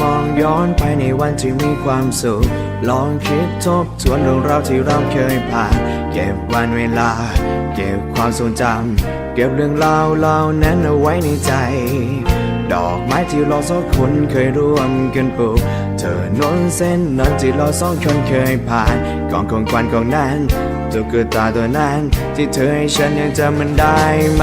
มองย้อนไปในวันที่มีความสุข ลองคิดทบทวนเรื่องราวที่เราเคยผ่าน เก็บวันเวลา เก็บความทรงจำ เก็บเรื่องราวเหล่านั้นเอาไว้ในใจ ดอกไม้ที่เราสองคนเคยร่วมกันปลูก เธอนนเส้นนั้นที่เราสองคนเคยผ่านกองของควันของนั้นตุ๊กตาตัวนั้น ที่เธอให้ฉันยังจำมันได้ไหม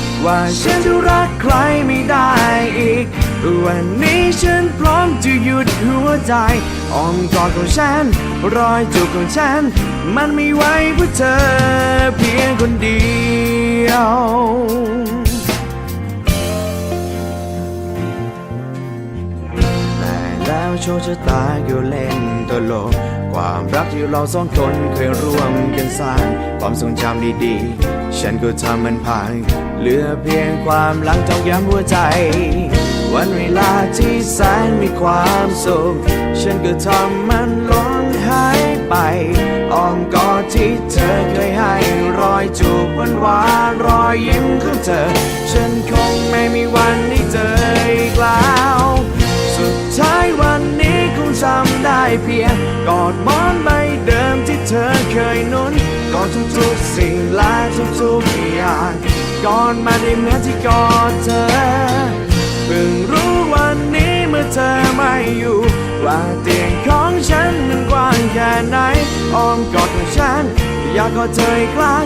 ว่าฉันจะรักใครไม่ได้อีก วันนี้ฉันพร้อมจะหยุดหัวใจอ้อมกอดของฉัน รอยจูบของฉัน มันไม่ไว้เพื่อเธอเพียงคนเดียวแต่แล้วโชคชะตาก็เล่นตลก ความรักที่เราสองคนเคยร่วมกันสร้าง ความทรงจำดีๆ ฉันก็ทำมันพัง เหลือเพียงความหลังจองย้ำหัวใจ วันเวลาที่แสนมีความสุข ฉันก็ทำมันล้นหายไปอ้อมกอดที่เธอเคยให้รอยจูบวานหวานรอยยิ้มของเธอ ฉันคงไม่มีวันได้เจออีกแล้ว สุดท้ายวันนี้คงจำได้เพียงกอดมอนใบ เธอเคยนุนก่อนทุกๆสิ่งและทุกๆอย่างก่อนมาได้เหมือนที่กอดเธอเพิ่งรู้วันนี้เมื่อเธอไม่อยู่ ว่าเตียงของฉันมันกว้างแค่ไหนอ้อมกอดของฉันอยากกอดเธออีกครั้ง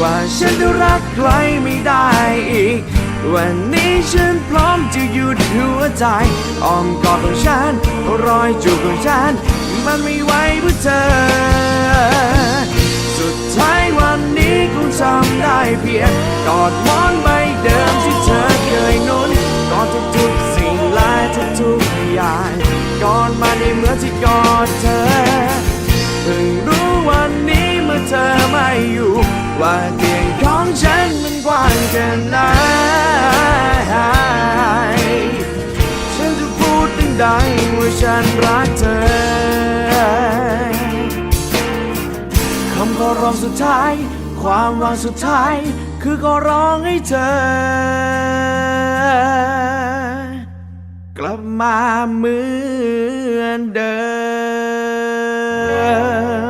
ว่าฉันจะรักใครไม่ได้อีก วันนี้ฉันพร้อมจะหยุดหัวใจอ้อมกอดของฉันรอยจูบของฉัน มันไม่ไหวเพื่อเธอ สุดท้ายวันนี้คงจำได้เพียงกอดมอนใบเดิมที่เธอเคยนุนกอดทุกๆสิ่งและทุกๆอย่างกอดมาในเมื่อที่กอดเธอเพิ่งรู้วันนี้เมื่อเธอไม่อยู่ ว่าเตียงของฉันมันกว้างแค่ไหนฉันจะพูดดังๆว่าฉันรักเธอคำขอร้องสุดท้าย ความหวังสุดท้าย คือขอร้องให้เธอ กลับมาเหมือนเดิม